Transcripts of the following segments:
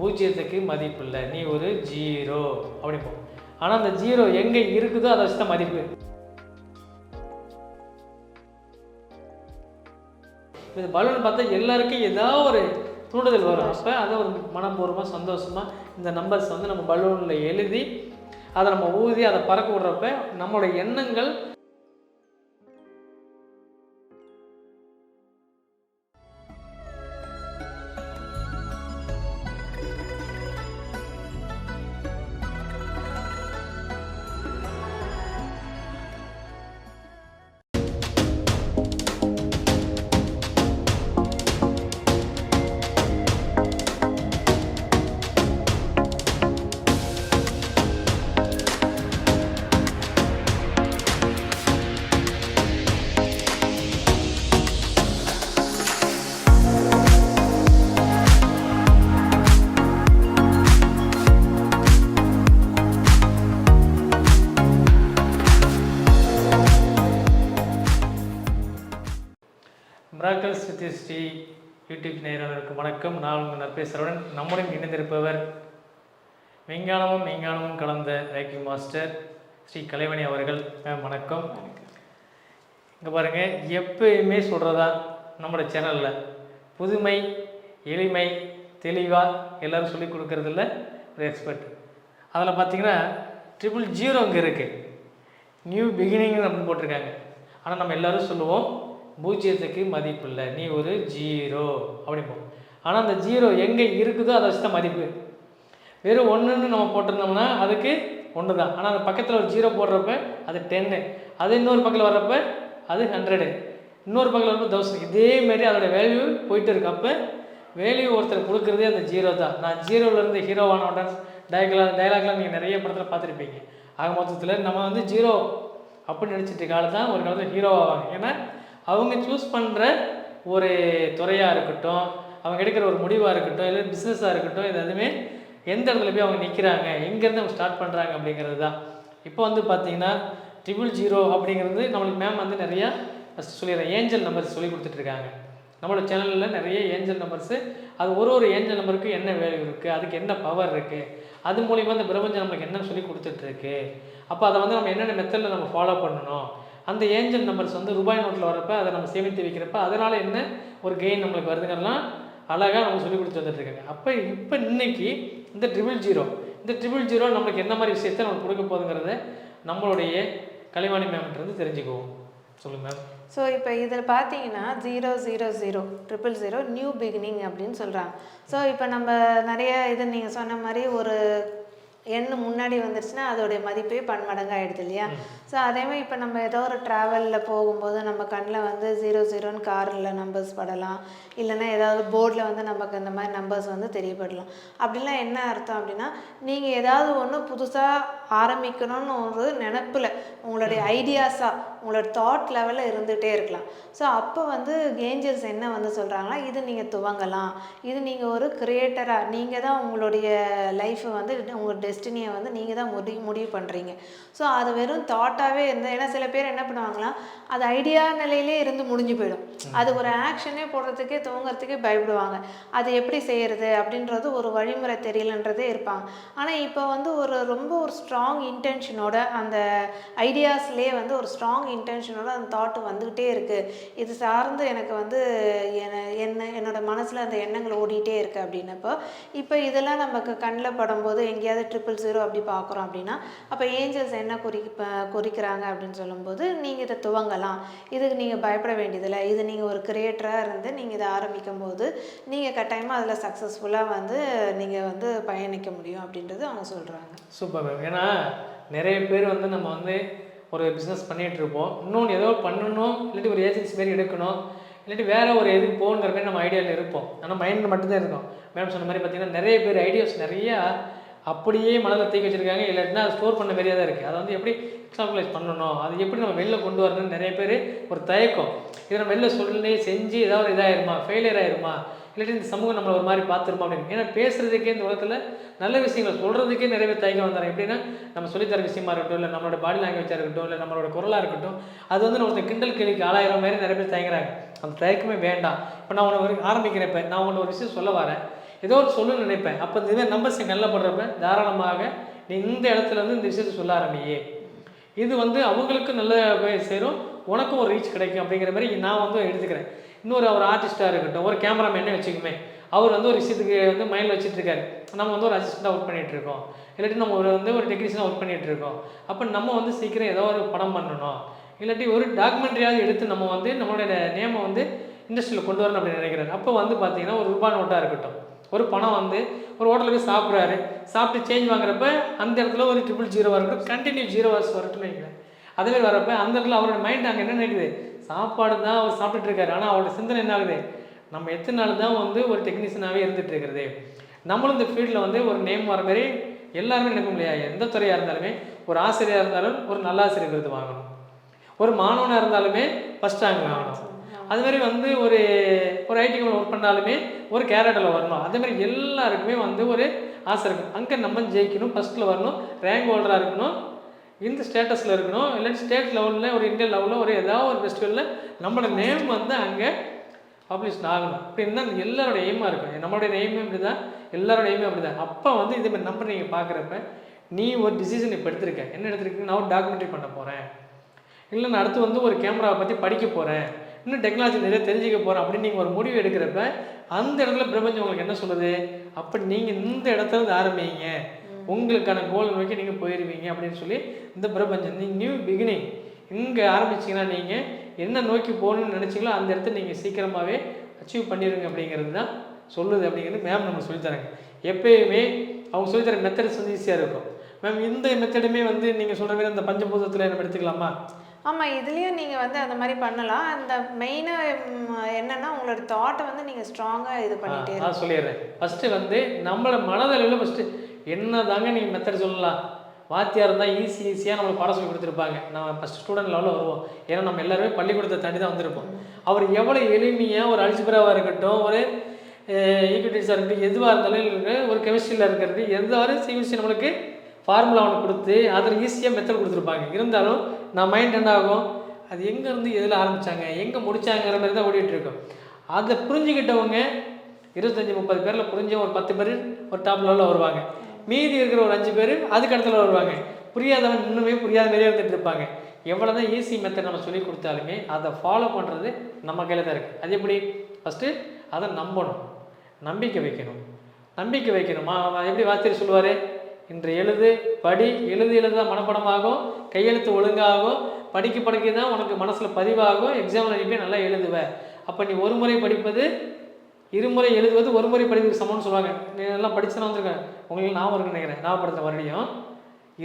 பூஜ்ஜியத்துக்கு மதிப்பில்லை. நீ ஒரு ஜீரோ. அப்படிப்போம் ஆனால் அந்த ஜீரோ எங்கே இருக்குதோ அதை வச்சு தான் மதிப்பு. இது பலூன் பார்த்தா எல்லாருக்கும் ஏதாவது ஒரு தூண்டுதல் வரும். அப்போ அதை ஒரு மனப்பூர்வமாக சந்தோஷமாக இந்த நம்பர்ஸ் வந்து நம்ம பலூனில் எழுதி அதை நம்ம ஊதி அதை பறக்க விடுறப்ப நம்மளோட எண்ணங்கள் சத்ய ஸ்ரீ யூடியூப் நேயர்களுக்கு வணக்கம். நான் உங்கள் நற்பேசருடன் நம்முடன் இணைந்திருப்பவர் விஞ்ஞானமும் விஞ்ஞானமும் கலந்த ரேக்கி மாஸ்டர் ஸ்ரீ கலைவணி அவர்கள். வணக்கம். இங்கே பாருங்கள் எப்பயுமே சொல்கிறதா நம்மளோட சேனலில். புதுமை எளிமை தெளிவாக எல்லோரும் சொல்லி கொடுக்குறதில்ல ஒரு எக்ஸ்பர்ட் அதில் பார்த்தீங்கன்னா ட்ரிபிள் ஜீரோ இங்கே இருக்குது நியூ பிகினிங் அப்படின்னு போட்டிருக்காங்க. ஆனால் நம்ம எல்லோரும் சொல்லுவோம் பூஜ்ஜியத்துக்கு மதிப்பில்லை நீ ஒரு ஜீரோ அப்படிம்போம். ஆனால் அந்த ஜீரோ எங்கே இருக்குதோ அதை வச்சு தான் மதிப்பு. வெறும் ஒன்றுன்னு நம்ம போட்டிருந்தோம்னா அதுக்கு ஒன்று தான். ஆனால் அந்த பக்கத்தில் ஒரு ஜீரோ போடுறப்ப அது டென்னு. அது இன்னொரு பக்கத்தில் வர்றப்ப அது ஹண்ட்ரடு. இன்னொரு பக்கத்தில் வரப்போ தௌசண்ட். இதேமாரி அதோட வேல்யூ போயிட்டு இருக்கு அப்போ வேல்யூ ஒருத்தர் கொடுக்குறதே அந்த ஜீரோ தான். நான் ஜீரோவிலேருந்து ஹீரோவான உடனே டயக்லாம் டைலாக்லாம் நீங்கள் நிறைய படத்தில் பார்த்துருப்பீங்க. ஆக மொத்தத்தில் நம்ம வந்து ஜீரோ அப்படின்னு நினச்சிட்டு காலத்தான் ஒரு காலத்தில் ஹீரோ ஆவாங்க. ஏன்னா அவங்க சூஸ் பண்ணுற ஒரு துறையாக இருக்கட்டும் அவங்க எடுக்கிற ஒரு முடிவாக இருக்கட்டும் இல்லை பிஸ்னஸாக இருக்கட்டும் இது எதுவுமே எந்த இடத்துல போய் அவங்க நிற்கிறாங்க எங்கேருந்து அவங்க ஸ்டார்ட் பண்ணுறாங்க அப்படிங்கிறது தான் இப்போ வந்து பார்த்தீங்கன்னா ட்ரிபிள் ஜீரோ அப்படிங்கிறது நம்மளுக்கு மேம் வந்து நிறையா ஃபஸ்ட்டு சொல்லிடுறேன் ஏஞ்சல் நம்பர்ஸ் சொல்லி கொடுத்துட்ருக்காங்க நம்மளோட சேனலில் நிறைய ஏஞ்சல் நம்பர்ஸு அது ஒரு ஒரு ஏஞ்சல் நம்பருக்கு என்ன வேல்யூ இருக்குது அதுக்கு என்ன பவர் இருக்குது அது மூலிமா இந்த பிரபஞ்சம் நம்மளுக்கு என்ன சொல்லி கொடுத்துட்ருக்கு அப்போ அதை வந்து நம்ம என்னென்ன மெத்தடில் நம்ம ஃபாலோ பண்ணணும் அந்த ஏஞ்சல் நம்பர்ஸ் வந்து ரூபாய் நோட்டில் வரப்போ அதை நம்ம சேமித்து வைக்கிறப்ப அதனால் என்ன ஒரு கெயின் நம்மளுக்கு வருதுங்கலாம் அழகாக நம்ம சொல்லி கொடுத்து வந்துட்டுருக்காங்க. அப்போ இப்போ இன்னைக்கு இந்த ட்ரிபிள் ஜீரோ இந்த ட்ரிபிள் ஜீரோ நம்மளுக்கு என்ன மாதிரி விஷயத்தை நம்ம கொடுக்க போகுதுங்கிறத நம்மளுடைய கலைவாணி மேம்கிட்ட தெரிஞ்சுக்குவோம். சொல்லுங்கள் மேம் ஸோ இப்போ இதில் பார்த்தீங்கன்னா zero zero zero triple zero new beginning அப்படின்னு சொல்கிறாங்க ஸோ இப்போ நம்ம நிறைய இது நீங்கள் சொன்ன மாதிரி ஒரு எண்ணு முன்னாடி வந்துருச்சுன்னா அதோடைய மதிப்பே பன்மடங்கு ஆகிடுது இல்லையா ஸோ அதேமாதிரி இப்போ நம்ம ஏதோ ஒரு ட்ராவலில் போகும்போது நம்ம கண்ணில் வந்து ஜீரோ ஜீரோன்னு காரில் நம்பர்ஸ் படலாம். இல்லைன்னா ஏதாவது போர்டில் வந்து நமக்கு இந்த மாதிரி நம்பர்ஸ் வந்து தெரியப்படலாம். அப்படிலாம் என்ன அர்த்தம் அப்படின்னா நீங்கள் ஏதாவது ஒன்று புதுசாக ஆரம்பிக்கணும்னு ஒரு நினப்பில். உங்களுடைய ஐடியாஸாக உங்களோட தாட் லெவலில் இருந்துகிட்டே இருக்கலாம். ஸோ அப்போ வந்து ஏஞ்சல்ஸ் என்ன வந்து சொல்கிறாங்கன்னா இது நீங்கள் துவங்கலாம். இது நீங்கள் ஒரு கிரியேட்டராக நீங்கள் தான் உங்களுடைய லைஃப்பை வந்து உங்கள் டெஸ்டினியை வந்து நீங்கள் தான் முடிவு முடிவு பண்ணுறீங்க ஸோ அது வெறும் தாட்டாகவே இருந்து ஏன்னா சில பேர் என்ன பண்ணுவாங்கன்னா அது ஐடியா நிலையிலே இருந்து முடிஞ்சு போயிடும். அது ஒரு ஆக்ஷனே போடுறதுக்கே துவங்குறதுக்கே பயப்படுவாங்க. அது எப்படி செய்கிறது அப்படின்றது ஒரு வழிமுறை தெரியலன்றதே இருப்பாங்க. ஆனால் இப்போ வந்து ஒரு ரொம்ப ஒரு ஸ்ட்ராங் ஸ்ட்ராங் இன்டென்ஷனோட அந்த ஐடியாஸ்லேயே வந்து ஒரு ஸ்ட்ராங் இன்டென்ஷனோட அந்த தாட்டு வந்துக்கிட்டே இருக்குது இது சார்ந்து எனக்கு வந்து என்ன என்ன என்னோடய மனசில் அந்த எண்ணங்கள் ஓடிட்டே இருக்குது அப்படின்னப்போ இப்போ இதெல்லாம் நமக்கு கண்ணில் படும்போது எங்கேயாவது ட்ரிபிள் ஜீரோ அப்படி பார்க்குறோம் அப்படின்னா அப்போ ஏஞ்சல்ஸ் என்ன குறி குறிக்கிறாங்க அப்படின்னு சொல்லும்போது நீங்கள் இதை துவங்கலாம். இதுக்கு நீங்கள் பயப்பட வேண்டியதில்லை. இது நீங்கள் ஒரு கிரியேட்டராக இருந்து நீங்கள் இதை ஆரம்பிக்கும் போது நீங்கள் கட்டாயமாக அதில் சக்ஸஸ்ஃபுல்லாக வந்து நீங்கள் வந்து பயணிக்க முடியும் அப்படின்றது அவங்க சொல்கிறாங்க சூப்பர் மேம் ஏன்னா நிறைய பேர் வந்து நம்ம வந்து ஒரு பிஸ்னஸ் பண்ணிகிட்டு இருப்போம் இன்னொன்று ஏதோ பண்ணணும் இல்லாட்டி ஒரு ஏஜென்சி மாரி எடுக்கணும் இல்லாட்டி வேறு ஒரு எதுக்கு போகணுங்கிற மாதிரி நம்ம ஐடியாவில் இருப்போம். ஆனால் மைண்டில் மட்டும்தான் இருக்கும். மேடம் சொன்ன மாதிரி பார்த்தீங்கன்னா நிறைய பேர் ஐடியாஸ் நிறையா அப்படியே மனதில் தூக்கி வச்சிருக்காங்க. இல்லாட்டினா அது ஸ்டோர் பண்ண மாதிரியே தான் இருக்குது அதை வந்து எப்படி எக்ஸாம்பிளைஸ் பண்ணணும்? அது எப்படி நம்ம வெளில கொண்டு வரணும்னு நிறைய பேர் ஒரு தயக்கம். இதை நம்ம வெளில சொல்லி செஞ்சு ஏதாவது இதாகிருமா ஃபெயிலியர் ஆயிருமா? இல்லாட்டி இந்த சமூகம் நம்மளை ஒரு மாதிரி பார்த்துருமா அப்படின்னு. ஏன்னா பேசுறதுக்கே இந்த உலகத்தில் நல்ல விஷயங்களை சொல்கிறதுக்கே நிறைய பேர் தயக்கம் வந்துடுறாங்க எப்படின்னா நம்ம சொல்லித்தர விஷயமா இருக்கட்டும் இல்லை நம்மளோட பாடி லாங்குவேஜாக இருக்கட்டும் இல்லை நம்மளோட குரலாக இருக்கட்டும் அது வந்து நம்ம ஒருத்தர் கிண்டல் கேள்விக்கு ஆளாயிரம் மாதிரி நிறைய பேர் தயங்குறாங்க. அந்த தயக்கமே வேண்டாம். இப்போ நான் உனக்கு ஆரம்பிக்கிறேன் இப்போ. நான் உங்களை ஒரு விஷயம் சொல்ல வரேன். ஏதோ ஒரு சொல்லணும்னு நினைப்பேன். அப்போ இந்த மாதிரி நம்பர்ஸ் நல்லா படுறப்ப தாராளமாக நீ இந்த இடத்துல இருந்து இந்த விஷயத்தை சொல்ல ஆரம்பியே. இது வந்து அவங்களுக்கும் நல்ல போய் சேரும். உனக்கும் ஒரு ரீச் கிடைக்கும் அப்படிங்கிற மாதிரி நான் வந்து எடுத்துக்கிறேன். இன்னொரு ஒரு ஆர்டிஸ்ட்டாக இருக்கட்டும் ஒரு கேமராமேனே வச்சுக்குமே. அவர் வந்து ஒரு விஷயத்துக்கு வந்து மைண்டில் வச்சுட்டு இருக்காரு நம்ம வந்து ஒரு அசிஸ்டண்ட்டாக ஒர்க் பண்ணிகிட்டு இருக்கோம். இல்லாட்டி நம்ம ஒரு வந்து ஒரு டெக்னீஷியனாக ஒர்க் பண்ணிகிட்டு இருக்கோம். அப்போ நம்ம வந்து சீக்கிரம் ஏதோ ஒரு படம் பண்ணணும். இல்லாட்டி ஒரு டாக்குமெண்ட்ரியாவது எடுத்து நம்ம வந்து நம்மளுடைய நேமை வந்து இண்டஸ்ட்ரியில் கொண்டு வரணும் அப்படின்னு நினைக்கிறாரு. அப்போ வந்து பார்த்தீங்கன்னா ஒரு ரூபா நோட்டாக இருக்கட்டும். ஒரு பணம் வந்து ஒரு ஹோட்டலில் போய் சாப்பிட்றாரு. சாப்பிட்டு சேஞ்ச் வாங்குறப்ப அந்த இடத்துல ஒரு ட்ரிபிள் ஜீரோ வரட்டும் கண்டினியூ ஜீரோ வாஸ் வரட்டும்னு நினைக்கிறேன் அதேமாதிரி வரப்ப அந்த இடத்துல அவரோட மைண்ட் அங்கே என்ன நினைக்குது? சாப்பாடு தான் அவர் சாப்பிட்டுட்டு இருக்காரு. ஆனால் அவரோட சிந்தனை என்ன ஆகுது? நம்ம எத்தனை நாள் தான் வந்து ஒரு டெக்னீஷியனாகவே இருந்துட்டு இருக்கிறது? நம்மளும் இந்த ஃபீல்டில் வந்து ஒரு நேம் வர மாதிரி எல்லாருமே நினைக்கும் இல்லையா எந்த துறையாக இருந்தாலுமே ஒரு ஆசிரியராக இருந்தாலும் ஒரு நல்ல ஆசிரியர் விருது வாங்கணும். ஒரு மாணவனாக இருந்தாலுமே ஃபஸ்ட் ரேங்க் வாங்கணும். அதுமாரி வந்து ஒரு ஒரு ஐடி கம்பெனி ஒர்க் பண்ணாலுமே ஒரு கேரட்டில் வரணும். அதேமாதிரி எல்லாருக்குமே வந்து ஒரு ஆசை இருக்கும் அங்கே நம்ம ஜெயிக்கணும் ஃபஸ்ட்டில் வரணும் ரேங்க் ஹோல்டராக இருக்கணும் இந்த ஸ்டேட்டஸில் இருக்கணும் இல்லை ஸ்டேட் லெவலில் ஒரு இந்தியன் லெவலில் ஒரு ஏதாவது ஒரு ஃபெஸ்டிவலில் நம்மளோட நேம் வந்து அங்கே பப்ளிஷ் ஆகணும். அப்படின்னு தான் எல்லாரோட எய்மாக இருக்கும் நம்மளுடைய எய்மே அப்படி தான் எல்லாரோட எய்மே அப்படி தான் அப்போ வந்து இதேமாதிரி நம்பர் நீங்கள் பார்க்குறப்ப நீ ஒரு டிசிஷன் இப்போ எடுத்திருக்க. என்ன எடுத்துருக்கீங்க நான் ஒரு டாக்குமெண்ட்ரி பண்ண போகிறேன் இல்லை நான் அடுத்து வந்து ஒரு கேமராவை பற்றி படிக்க போகிறேன் இன்னும் டெக்னாலஜி நிறைய தெரிஞ்சுக்க போகிறேன் அப்படின்னு நீங்கள் ஒரு முடிவு எடுக்கிறப்ப அந்த இடத்துல பிரபஞ்சம் உங்களுக்கு என்ன சொல்லுது? அப்போ நீங்கள் இந்த இடத்துல இருந்து ஆரம்பிங்க. உங்களுக்கான கோல் நோக்கி நீங்கள் போயிடுவீங்க அப்படின்னு சொல்லி இந்த பிரபஞ்சம் நீ நியூ பிகினிங் இங்கே ஆரம்பிச்சிங்கன்னா நீங்கள் என்ன நோக்கி போகணும்னு நினச்சிங்களோ அந்த இடத்த நீங்கள் சீக்கிரமாகவே அச்சீவ் பண்ணிடுங்க அப்படிங்கிறது தான் சொல்லுது அப்படிங்கிறது மேம் நம்ம சொல்லித்தராங்க எப்பயுமே அவங்க சொல்லித்தர மெத்தட்ஸ் வந்து ஈஸியாக இருக்கும். மேம் இந்த மெத்தடுமே வந்து நீங்கள் சொல்கிற மாதிரி அந்த பஞ்சபூதத்தில் நம்ம எடுத்துக்கலாமா? ஆமாம் இதுலேயும் நீங்கள் வந்து அந்த மாதிரி பண்ணலாம். அந்த மெயினாக என்னன்னா உங்களோட தாட்டை வந்து நீங்கள் ஸ்ட்ராங்காக இது பண்ணிட்டே நான் சொல்லிடுறேன். ஃபஸ்ட்டு வந்து நம்மளோட மனதளவில் ஃபஸ்ட்டு என்ன தாங்க நீங்கள் மெத்தட் சொல்லலாம்? வாத்தியார் இருந்தால் ஈஸி ஈஸியாக நம்மளுக்கு பாடம் சொல்லி கொடுத்துருப்பாங்க. நம்ம ஃபஸ்ட் ஸ்டூடெண்ட் லெவலில் வருவோம். ஏன்னா நம்ம எல்லாருமே பள்ளிக்கூடத்தை தாண்டி தான் வந்திருப்போம். அவர் எவ்வளோ எளிமையாக ஒரு அல்ஜிபராவாக இருக்கட்டும் ஒரு ஈக்விட்டிஸாக இருக்கட்டும் எதுவாக இருந்தாலும் ஒரு கெமிஸ்ட்ரியில் இருக்கிறது எதாவது சிவிசி நம்மளுக்கு ஃபார்முலா ஒன்று கொடுத்து அதில் ஈஸியாக மெத்தட் கொடுத்துருப்பாங்க. இருந்தாலும் நான் மைண்ட் என்ன ஆகும்? அது எங்கேருந்து எதில் ஆரம்பித்தாங்க எங்கே முடிச்சாங்கிற மாதிரி தான் ஓடிட்டுருக்கோம் அதை புரிஞ்சுக்கிட்டவங்க இருபத்தஞ்சி முப்பது பேரில் புரிஞ்ச ஒரு பத்து பேர் ஒரு டாப் லெவலில் வருவாங்க. மீதி இருக்கிற ஒரு அஞ்சு பேர் அதுக்கு இடத்துல வருவாங்க. புரியாதவன் இன்னுமே புரியாத மாதிரியே இருந்துகிட்டு இருப்பாங்க. எவ்வளோ தான் ஈஸி மெத்தட் நம்ம சொல்லி கொடுத்தாலுமே அதை ஃபாலோ பண்ணுறது நம்ம கையில் தான் இருக்குது அது எப்படி? ஃபஸ்ட்டு அதை நம்பணும். நம்பிக்கை வைக்கணும். நம்பிக்கை வைக்கணும். எப்படி வாத்தியர் சொல்லுவார்? இன்று எழுது படி எழுது எழுதுதான் மனப்படமாகும் கையெழுத்து ஒழுங்காகும் படிக்க படிக்க தான் உனக்கு மனசில் பதிவாகும் எக்ஸாமில் நீ போய் நல்லா எழுதுவ. அப்போ நீ ஒரு முறை படிப்பது இருமுறை எழுதுவது ஒரு முறை படிப்புக்கு சமம்னு சொல்லுவாங்க. நீ நல்லா படிச்சுனா வந்திருக்கேன் உங்களுக்கு ஞாபகம் இருக்குன்னு நினைக்கிறேன். ஞாபகப்படுத்த மறுபடியும்.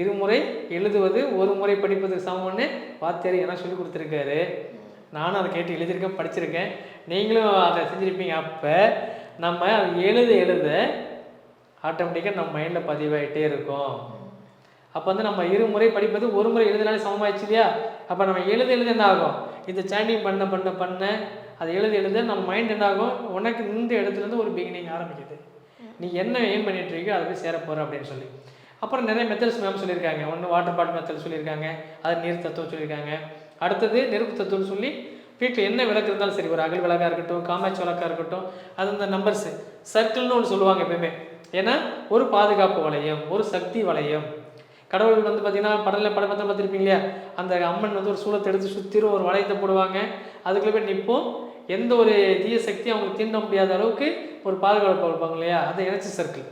இருமுறை எழுதுவது ஒரு முறை படிப்பதுக்கு சமம்னு வாத்தியார் என்ன சொல்லி கொடுத்துருக்காரு. நானும் அதை கேட்டு எழுதியிருக்கேன் படிச்சிருக்கேன். நீங்களும் அதை செஞ்சுருப்பீங்க. அப்போ நம்ம அதை எழுத எழுத ஆட்டோமேட்டிக்காக நம்ம மைண்டில் பதிவாகிட்டே இருக்கும். அப்போ வந்து நம்ம இருமுறை படிப்பது ஒரு முறை எழுதினாலே சமமாயிடுச்சு இல்லையா? அப்போ நம்ம எழுத எழுத என்ன ஆகும்? இந்த சேண்டிங் பண்ண பண்ண பண்ண அதை எழுத எழுத நம்ம மைண்ட் என்ன ஆகும்? உனக்கு இந்த இடத்துலேருந்து ஒரு பிகினிங் ஆரம்பிக்குது. நீ என்ன எய்ம் பண்ணிட்டு இருக்கியோ அதை போய் சேர போகிற அப்படின்னு சொல்லி. அப்புறம் நிறைய மெத்தட்ஸ் மேம் சொல்லியிருக்காங்க. ஒன்று வாட்டர் பாட் மெத்தட் சொல்லியிருக்காங்க. அது நீர் தத்துவம் சொல்லியிருக்காங்க. அடுத்தது நெருப்பு தத்துவம்னு சொல்லி வீட்டில் என்ன விளக்கு இருந்தாலும் சரி ஒரு அகல் விளக்காக இருக்கட்டும் காமாட்சி விளக்காக இருக்கட்டும் அது இந்த நம்பர்ஸு சர்க்கிள்னு ஒன்று சொல்லுவாங்க எப்பயுமே. ஏன்னா ஒரு பாதுகாப்பு வளையம் ஒரு சக்தி வளையம். கடவுள் வந்து பார்த்தீங்கன்னா படத்தில் படம் பார்த்து பார்த்துருப்பீங்க இல்லையா? அந்த அம்மன் வந்து ஒரு சூளத்தை எடுத்து சுற்றிரும் ஒரு வளையத்தை போடுவாங்க. அதுக்குள்ளே போய் நிற்போம் எந்த ஒரு தீய சக்தி அவங்களுக்கு தீண்ட முடியாத அளவுக்கு ஒரு பாதுகாப்பு வைப்பாங்க இல்லையா? அந்த இணைச்சி சர்க்கிள்.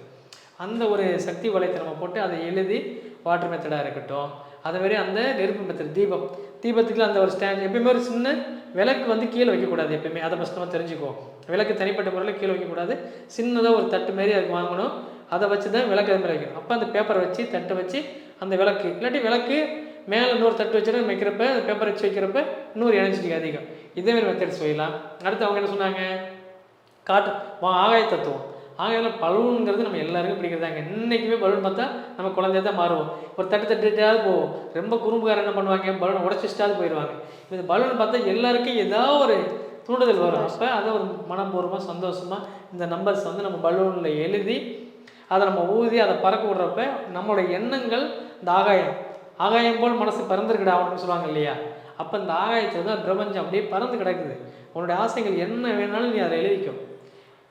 அந்த ஒரு சக்தி வளையத்தை நம்ம போட்டு அதை எழுதி வாட்டர் மெத்தடாக இருக்கட்டும். அதே மாதிரி அந்த நெருப்பு மெத்தட் தீபம். தீபத்துக்கு அந்த ஒரு ஸ்டாண்ட் எப்பயுமே ஒரு சின்ன விளக்கு வந்து கீழே வைக்கக்கூடாது எப்பயுமே. அதை ஃபஸ்ட் நம்ம தெரிஞ்சுக்குவோம். விளக்கு தனிப்பட்ட முறையில் கீழே வைக்கக்கூடாது. சின்னதாக ஒரு தட்டு மாரி அதுக்கு வாங்கணும். அதை வச்சு தான் விளக்கு அது மாதிரி வைக்கணும். அப்போ அந்த பேப்பரை வச்சு தட்டை வச்சு அந்த விளக்கு இல்லாட்டி விளக்கு மேலே இன்னொரு தட்டு வச்சுட்டு வைக்கிறப்ப அந்த பேப்பர் வச்சு வைக்கிறப்ப இன்னொரு எனர்ஜிக்கு அதிகம். இதே மாதிரி மெத்தட்ஸ் செய்யலாம். அடுத்து அவங்க என்ன சொன்னாங்க? காட்டு வா- ஆகாய தத்துவம். ஆகாயத்தில் பலூனுங்கிறது நம்ம எல்லாருக்கும் பிடிக்கிறதாங்க. இன்றைக்குமே பலூன் பார்த்தா நம்ம குழந்தைய தான் மாறுவோம். ஒரு தட்டு தட்டுட்டாவது போவோம். ரொம்ப குறும்புக்காரர் என்ன பண்ணுவாங்க? பலூனை உடச்சிட்டாவது போயிடுவாங்க. இந்த பலூன் பார்த்தா எல்லாருக்கும் ஏதாவது ஒரு தூண்டுதல் வரும். அப்போ அதை ஒரு மனப்பூர்வமாக சந்தோஷமாக இந்த நம்பர்ஸ் வந்து நம்ம பலூனில் எழுதி அதை நம்ம ஊதி அதை பறக்க விடுறப்ப நம்மளுடைய எண்ணங்கள் இந்த ஆகாயம். ஆகாயம் போல் மனசு பறந்துருக்கிடா அப்படின்னு சொல்லுவாங்க இல்லையா? அப்போ இந்த ஆகாயத்தை தான் பிரபஞ்சம் அப்படியே பறந்து கிடக்குது. உன்னுடைய ஆசைகள் என்ன வேணாலும் நீ அதை எழுதிக்கும்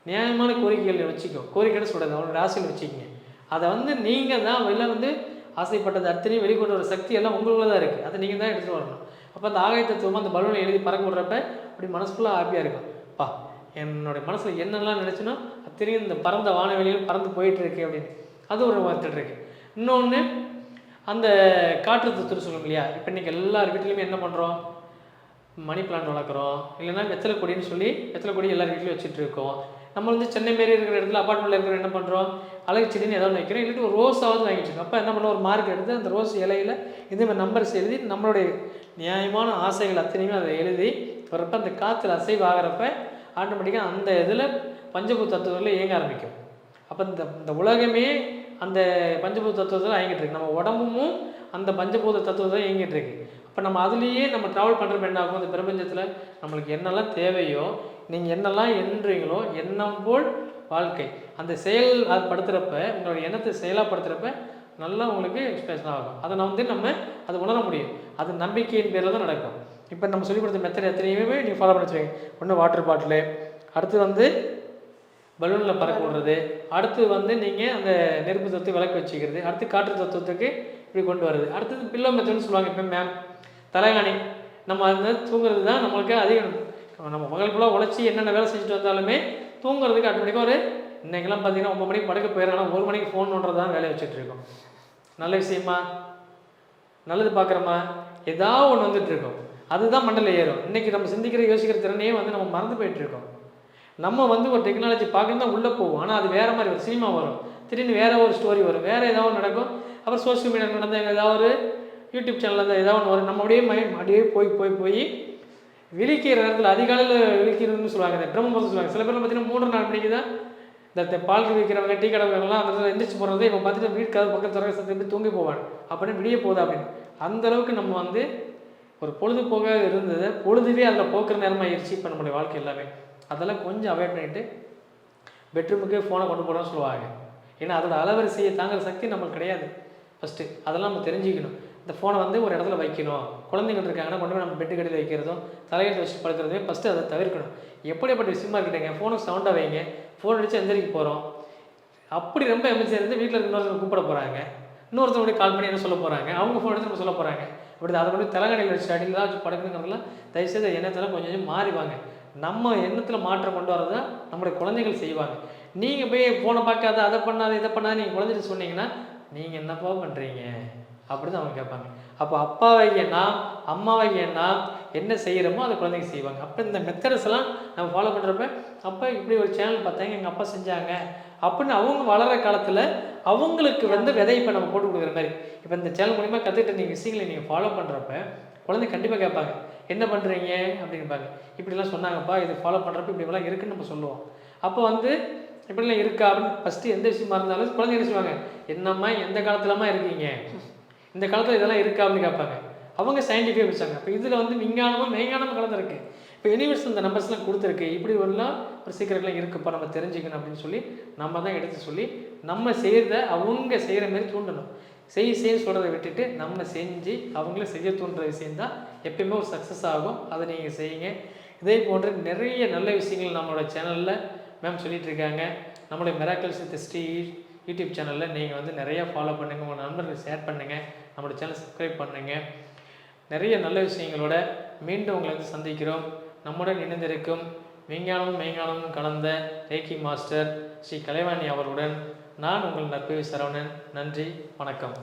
நியாயமான கோரிக்கைகளை வச்சுக்கோ. கோரிக்கைன்னு சொல்கிறது அவனுடைய ஆசைகள் வச்சுக்கோங்க. அதை வந்து நீங்கள் தான் வெளில வந்து ஆசைப்பட்டது அத்தனையும் வெளிக்கொண்டு வர சக்தி எல்லாம் உங்களுக்குள்ள தான் இருக்குது அதை நீங்கள் தான் எடுத்துகிட்டு வரணும். அப்போ அந்த ஆகாயத்தை சும்மா அந்த பலூனை எழுதி பறக்க விடுறப்ப அப்படி மனசுக்குள்ளே ஹாப்பியாக இருக்கும். பா என்னுடைய மனசில் என்னெல்லாம் நினச்சுன்னா அத்தனையும் இந்த பறந்த வானவெளியில் பறந்து போயிட்டு இருக்கு அப்படின்னு. அது ஒரு வந்துட்டு இருக்கு. இன்னொன்று அந்த காற்று தத்துவம் சொல்லுவோம் இல்லையா? இப்போ இன்றைக்கி எல்லார் வீட்லேயுமே என்ன பண்ணுறோம் மணி பிளான்ட் வளர்க்குறோம். இல்லைன்னா வெத்தலை கொடின்னு சொல்லி வெத்தலை கொடி எல்லார் வீட்லேயும் வச்சுட்டு இருக்கோம். நம்ம வந்து சென்னை மாரி இருக்கிற இடத்துல அப்பார்ட்மெண்ட்டில் இருக்கிற என்ன பண்ணுறோம் அழகு செடின்னு ஏதாவது வைக்கிறோம். இல்லாட்டி ஒரு ரோஸாவது வாங்கி வச்சுருக்கோம். அப்போ என்ன பண்ணுவோம்? ஒரு மார்க் எடுத்து அந்த ரோஸ் இலையில இதேமாதிரி நம்பர்ஸ் எழுதி நம்மளுடைய நியாயமான ஆசைகள் அத்தனையுமே அதை எழுதி வரப்போ அந்த காற்றுல அசைவு ஆகிறப்ப ஆட்டோமேட்டிக்காக அந்த இதில் பஞ்சபூ தத்துவத்தில் இயங்க ஆரம்பிக்கும். அப்போ இந்த இந்த உலகமே அந்த பஞ்சபூத தத்துவத்தில் இயங்கிட்டு இருக்கு. நம்ம உடம்பும் அந்த பஞ்சபூத தத்துவத்தில் இயங்கிட்டு இருக்கு. அப்போ நம்ம அதுலேயே நம்ம ட்ராவல் பண்ணுறப்ப என்ன ஆகும்? இந்த பிரபஞ்சத்தில் நம்மளுக்கு என்னெல்லாம் தேவையோ நீங்கள் என்னெல்லாம் எண்ணுறீங்களோ எண்ணம் போல் வாழ்க்கை. அந்த செயல் அது படுத்துகிறப்ப உங்களோட எண்ணத்தை செயலாக படுத்துகிறப்ப நல்லா உங்களுக்கு எக்ஸ்பிரஷன் ஆகும் அதை நான் வந்து நம்ம அதை உணர முடியும். அது நம்பிக்கையின் பேரில் தான் நடக்கும். இப்போ நம்ம சொல்லிக் கொடுத்த மெத்தட் எத்தனையுமே நீங்கள் ஃபாலோ பண்ணி வச்சுருக்கீங்க. ஒன்று வாட்டர் பாட்டிலு அடுத்து வந்து பலூனில் பறக்க விடுறது. அடுத்து வந்து நீங்கள் அந்த நெருப்பு தத்துவத்தை விளக்கு வச்சுக்கிறது. அடுத்து காற்று தத்துவத்துக்கு இப்படி கொண்டு வருது அடுத்தது பில்லோ மெத்தட்னு சொல்லுவாங்க. இப்போ மேம் தலைகாணி நம்ம அந்த தூங்குறது தான் நம்மளுக்கு அதிகம் நம்ம பகல் ஃபுல்லாக உழைச்சி என்னென்ன வேலை செஞ்சுட்டு வந்தாலுமே தூங்குறதுக்கு ஆட்டோமேட்டிக்காக ஒரு இன்றைக்கெல்லாம் பார்த்தீங்கன்னா ஒம்பது மணிக்கு படுக்க போயிடறாங்க ஒரு மணிக்கு ஃபோன் பண்ணுறது தான் வேலையை வச்சுட்டு இருக்கோம். நல்ல விஷயமா? நல்லது பார்க்குறோமா? ஏதாவது ஒன்று வந்துட்டுருக்கோம் அதுதான் மண்டல ஏறும். இன்றைக்கி நம்ம சிந்திக்கிற யோசிக்கிற திறனையே வந்து நம்ம மறந்து போயிட்டுருக்கோம் நம்ம வந்து ஒரு டெக்னாலஜி பார்க்கணும் தான் உள்ளே போவோம். ஆனால் அது வேறு மாதிரி ஒரு சினிமா வரும். திடீர்னு வேற ஒரு ஸ்டோரி வரும். வேறு ஏதாவது ஒன்று நடக்கும். அப்புறம் சோஷியல் மீடியாவில் நடந்த ஏதாவது ஒரு யூடியூப் சேனலில் இருந்தால் ஏதாவது ஒன்று வரும். நம்ம அப்படியே மைண்ட் அப்படியே போய் போய் போய் விழிக்கிற நேரத்தில் அதிகாலையில் விழிக்கிறதுன்னு சொல்லுவாங்க இந்த பிரம்மபுரம் சொல்லுவாங்க. சில பேர் பார்த்தீங்கன்னா மூன்று நாள் மணிக்கு தான் இந்த பால் விற்கிறவங்க டீ கடைவங்கலாம் அந்த எந்திரிச்சு போகிறது இப்போ பார்த்துட்டு வீட்டு கதவு பக்கத்து திறக்க சத்தம் தூங்கி போவான். அப்படின்னு விடிய போகுது அப்படின்னு. அந்த அளவுக்கு நம்ம வந்து ஒரு பொழுதுபோக்காக இருந்தது பொழுதுவே அதில் போக்குற நேரமாக ஆயிடுச்சு இப்போ நம்மளுடைய வாழ்க்கை எல்லாமே. அதெல்லாம் கொஞ்சம் அவாய்ட் பண்ணிட்டு பெட்ரூமுக்கு ஃபோனை கொண்டு போகிறோம்னு சொல்லுவாங்க. ஏன்னா அதோட அலவரிசையை தாங்குற சக்தி நம்மளுக்கு கிடையாது. ஃபஸ்ட்டு அதெல்லாம் நம்ம தெரிஞ்சுக்கணும். இந்த ஃபோனை வந்து ஒரு இடத்துல வைக்கணும். குழந்தைங்க இருக்காங்கன்னா கொண்டு போய் நம்ம பெட்டு கடையில் வைக்கிறதும் தலையெழுத்து வச்சு படுக்கிறதுமே ஃபஸ்ட்டு அதை தவிர்க்கணும். எப்படிப்பட்ட விஷயமா இருக்கட்டுங்க ஃபோனுக்கு சவுண்டாக வைங்க. ஃபோன் அடித்து எந்திரிக்க போகிறோம் அப்படி ரொம்ப எமர்ஜென்சி இருந்து வீட்டில் இருக்க இன்னொருத்தர் கூப்பிட போகிறாங்க இன்னொருத்தவங்க கால் பண்ணி என்ன சொல்ல போகிறாங்க அவங்க ஃபோன் எடுத்து நம்ம சொல்ல போகிறாங்க இப்படி அதை கொண்டு தலைகணையில் வச்சு அடியில் தான் வச்சு படுக்கணுங்கிறதுலாம் தயவுசெய்து எண்ணத்தில் கொஞ்சம் கொஞ்சம் மாறிவாங்க நம்ம எண்ணத்தில் மாற்றம் கொண்டு வரதை நம்முடைய குழந்தைகள் செய்வாங்க. நீங்கள் போய் ஃபோனை பார்க்காத அதை பண்ணாத இதை பண்ணாத நீங்கள் குழந்தைட்டு சொன்னீங்கன்னா நீங்கள் என்னப்பா பண்ணுறீங்க அப்படின்னு அவங்க கேட்பாங்க. அப்போ அப்பாவாகிய நான் அம்மாவாகிய நான் என்ன செய்கிறோமோ அதை குழந்தைங்க செய்வாங்க. அப்போ இந்த மெத்தட்ஸ் எல்லாம் நம்ம ஃபாலோ பண்ணுறப்ப அப்போ இப்படி ஒரு சேனல் பார்த்தாங்க எங்கள் அப்பா செஞ்சாங்க அப்படின்னு அவங்க வளர காலத்தில் அவங்களுக்கு வந்து விதை இப்போ நம்ம போட்டு கொடுக்குற மாதிரி. இப்போ இந்த சேனல் மூலிமா கற்றுக்கிட்ட நீங்கள் விஷயங்களை நீங்கள் ஃபாலோ பண்ணுறப்ப குழந்தை கண்டிப்பாக கேட்பாங்க. என்ன பண்ணுறீங்க அப்படின்பாங்க இப்படிலாம் சொன்னாங்கப்பா இது ஃபாலோ பண்ணுறப்ப இப்படிலாம் இருக்குன்னு நம்ம சொல்லுவோம். அப்போ வந்து இப்படிலாம் இருக்கா அப்படின்னு ஃபஸ்ட்டு எந்த விஷயமா இருந்தாலும் குழந்தைங்க என்ன சொல்லுவாங்க? என்னம்மா எந்த காலத்துலமா இருக்கீங்க? இந்த காலத்தில் இதெல்லாம் இருக்கா அப்படின்னு கேட்பாங்க. அவங்க சயின்டிஃபிக்காக வச்சாங்க. இப்போ இதில் வந்து விஞ்ஞானமும் மெய்ஞானமும் கலந்துருக்கு இப்போ யூனிவர்ஸ் இந்த நம்பர்ஸ்லாம் கொடுத்துருக்கு. இப்படி ஒருலாம் ஒரு சீக்கிரம்லாம் இருக்குப்பா நம்ம தெரிஞ்சுக்கணும் அப்படின்னு சொல்லி நம்ம தான் எடுத்து சொல்லி நம்ம செய்கிறத அவங்க செய்கிற மாதிரி தூண்டணும். செய் செய்ய சொல்கிறத விட்டுட்டு நம்ம செஞ்சு அவங்கள செய்ய தூண்டுற விஷயந்தான் எப்பயுமே ஒரு சக்ஸஸ் ஆகும். அதை நீங்கள் செய்யுங்க. இதே போன்ற நிறைய நல்ல விஷயங்கள் நம்மளோட சேனலில் மேம் சொல்லிகிட்ருக்காங்க நம்மளுடைய மிராக்கல்ஸ் வித் ஸ்ரீ யூடியூப் சேனலில் நீங்கள் வந்து நிறைய ஃபாலோ பண்ணுங்கள் உங்கள் நண்பர்களுக்கு ஷேர் பண்ணுங்கள் நம்மளோட சேனல் சப்ஸ்கிரைப் பண்ணுங்கள் நிறைய நல்ல விஷயங்களோட மீண்டும் உங்களை வந்து சந்திக்கிறோம். நம்முடன் இணைந்திருக்கும் விஞ்ஞானமும் மெய்ஞானமும் கலந்த ரேக்கி மாஸ்டர் ஸ்ரீ கலைவாணி அவருடன் நான் உங்கள் நற்பவி சரவணன். நன்றி வணக்கம்.